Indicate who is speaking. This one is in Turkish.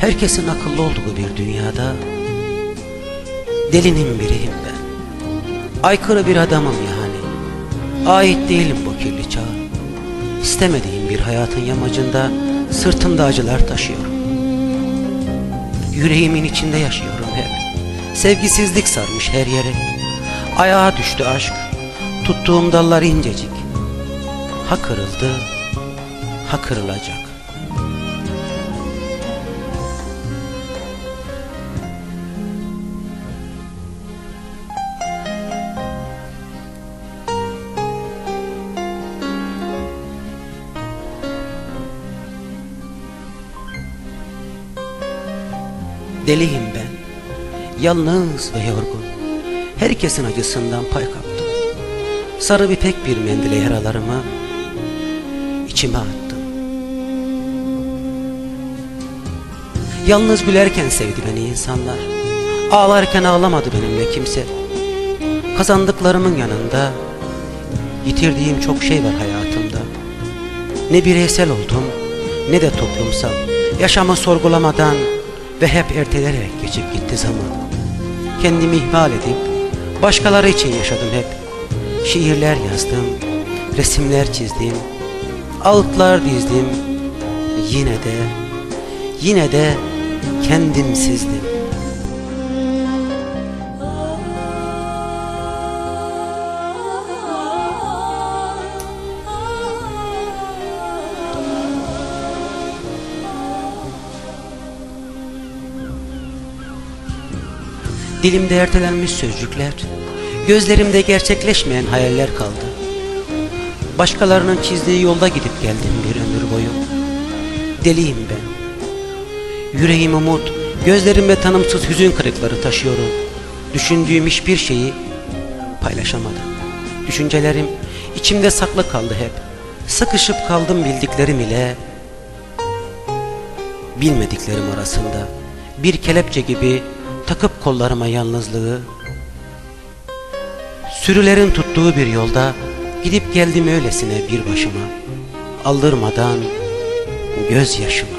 Speaker 1: Herkesin akıllı olduğu bir dünyada Delinin biriyim ben. Aykırı bir adamım yani. Ait değilim bu kirli çağa. İstemediğim bir hayatın yamacında Sırtımda acılar taşıyorum. Yüreğimin içinde yaşıyorum hep. Sevgisizlik sarmış her yere. Ayağa düştü aşk. Tuttuğum dallar incecik. Ha kırıldı Ha kırılacak Deliyim ben. Yalnız ve yorgun. Herkesin acısından pay kaptım. Sarı ipek bir mendile yaralarımı içime attım. Yalnız gülerken sevdi beni insanlar. Ağlarken ağlamadı benimle kimse. Kazandıklarımın yanında Yitirdiğim çok şey var hayatımda. Ne bireysel oldum ne de toplumsal. Yaşamı sorgulamadan ve hep ertelerek geçip gitti zaman. Kendimi ihmal edip başkaları için yaşadım hep. Şiirler yazdım, resimler çizdim Ağıtlar dizdim. Yine de, yine de kendimsizdim Dilimde ertelenmiş sözcükler, gözlerimde gerçekleşmeyen hayaller kaldı. Başkalarının çizdiği yolda gidip geldim bir ömür boyu. Deliyim ben. Yüreğim umut, gözlerimde tanımsız hüzün kırıkları taşıyorum. Düşündüğüm hiçbir şeyi paylaşamadım. Düşüncelerim içimde saklı kaldı hep. Sıkışıp kaldım bildiklerim ile bilmediklerim arasında. Bir kelepçe gibi takıp kollarıma yalnızlığı Sürülerin tuttuğu bir yolda gidip geldim öylesine bir başıma Aldırmadan gözyaşıma